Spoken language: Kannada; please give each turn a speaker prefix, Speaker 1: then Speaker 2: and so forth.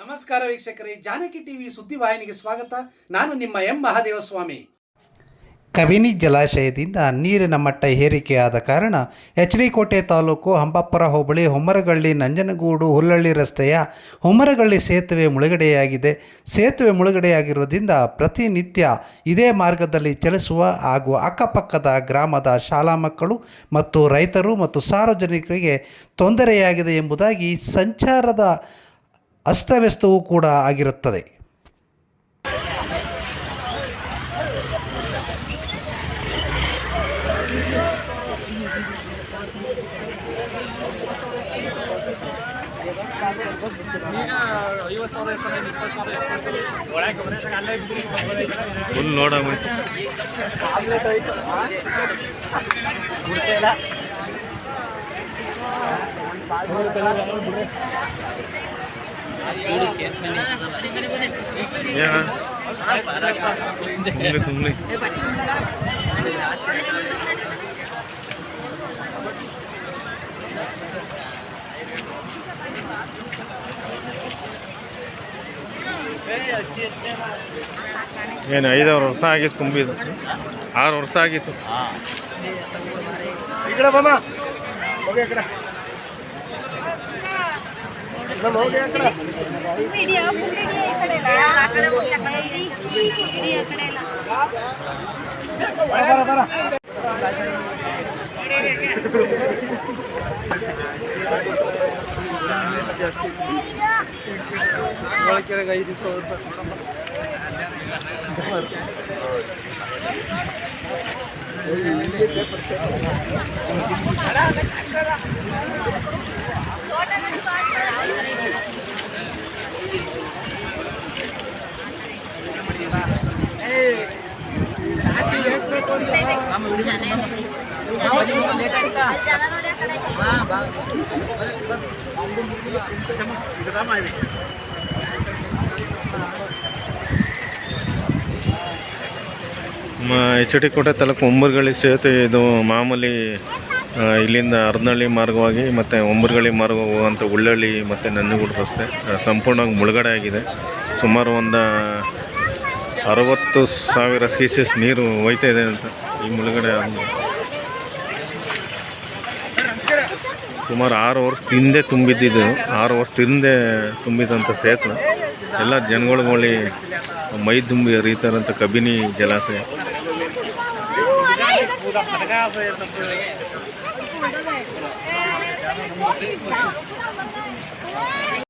Speaker 1: ನಮಸ್ಕಾರ ವೀಕ್ಷಕರೇ, ಜಾನಕಿ ಟಿವಿ ಸುದ್ದಿವಾಹಿನಿಗೆ ಸ್ವಾಗತ. ನಾನು ನಿಮ್ಮ ಎಂ ಮಹಾದೇವಸ್ವಾಮಿ. ಕಬಿನಿ ಜಲಾಶಯದಿಂದ ನೀರಿನ ಮಟ್ಟ ಏರಿಕೆಯಾದ ಕಾರಣ ಎಚ್ ಡಿ ಕೋಟೆ ತಾಲೂಕು ಹಂಪಾಪುರ ಹೋಬಳಿ ಹೊಮ್ಮರಗಳ್ಳಿ, ನಂಜನಗೂಡು, ಹುಲ್ಲಳ್ಳಿ ರಸ್ತೆಯ ಹೊಮ್ಮರಗಳ್ಳಿ ಸೇತುವೆ ಮುಳುಗಡೆಯಾಗಿದೆ. ಸೇತುವೆ ಮುಳುಗಡೆಯಾಗಿರುವುದರಿಂದ ಪ್ರತಿನಿತ್ಯ ಇದೇ ಮಾರ್ಗದಲ್ಲಿ ಚಲಿಸುವ ಹಾಗೂ ಅಕ್ಕಪಕ್ಕದ ಗ್ರಾಮದ ಶಾಲಾ ಮಕ್ಕಳು ಮತ್ತು ರೈತರು ಮತ್ತು ಸಾರ್ವಜನಿಕರಿಗೆ ತೊಂದರೆಯಾಗಿದೆ ಎಂಬುದಾಗಿ ಸಂಚಾರದ ಅಸ್ತವ್ಯಸ್ತವೂ ಕೂಡ ಆಗಿರುತ್ತದೆ.
Speaker 2: ನೋಡಮ್ಮ ಏನ ಐದಾರು ವರ್ಷ ಆಗಿತ್ತು ತುಂಬಿದ್ದು. ಆರು ವರ್ಷ ಆಗಿತ್ತು.
Speaker 3: ಈ ಕಡೆ ಬಾಮ ಹೋಗಿ ಕಡೆ. ಐದು ದಿವಸ
Speaker 4: ಜನ
Speaker 2: ಕೋಟೆ ತಾಲೂಕು ಒಂಬರ್ಗಳಿ ಸೇತುವೆ ಇದು ಮಾಮೂಲಿ ಇಲ್ಲಿಂದ ಅರ್ನಳ್ಳಿ ಮಾರ್ಗವಾಗಿ ಮತ್ತು ಒಂಬರ್ಗಳಿ ಮಾರ್ಗ ಹೋಗುವಂಥ ಉಳ್ಳಳ್ಳಿ ಮತ್ತು ನನ್ನಗೂಡು ರಸ್ತೆ ಸಂಪೂರ್ಣವಾಗಿ ಮುಳುಗಡೆ ಆಗಿದೆ. ಸುಮಾರು ಒಂದು ಅರವತ್ತು ಸಾವಿರ ಸೀಸಸ್ ನೀರು ಹೋಯ್ತಾ ಇದೆ ಅಂತ ಈ ಮುಳುಗಡೆ. ಸುಮಾರು ಆರು ವರ್ಷ ಹಿಂದೆ ತುಂಬಿದ್ದಿದ್ದು. ಆರು ವರ್ಷ ಹಿಂದೆ ತುಂಬಿದಂಥ ಸೇತುವೆ ಎಲ್ಲ ಜನಗಳಿಗೆ ಮೈ ತುಂಬಿ ಹರಿತಾರಂಥ ಕಬಿನಿ ಜಲಾಶಯ.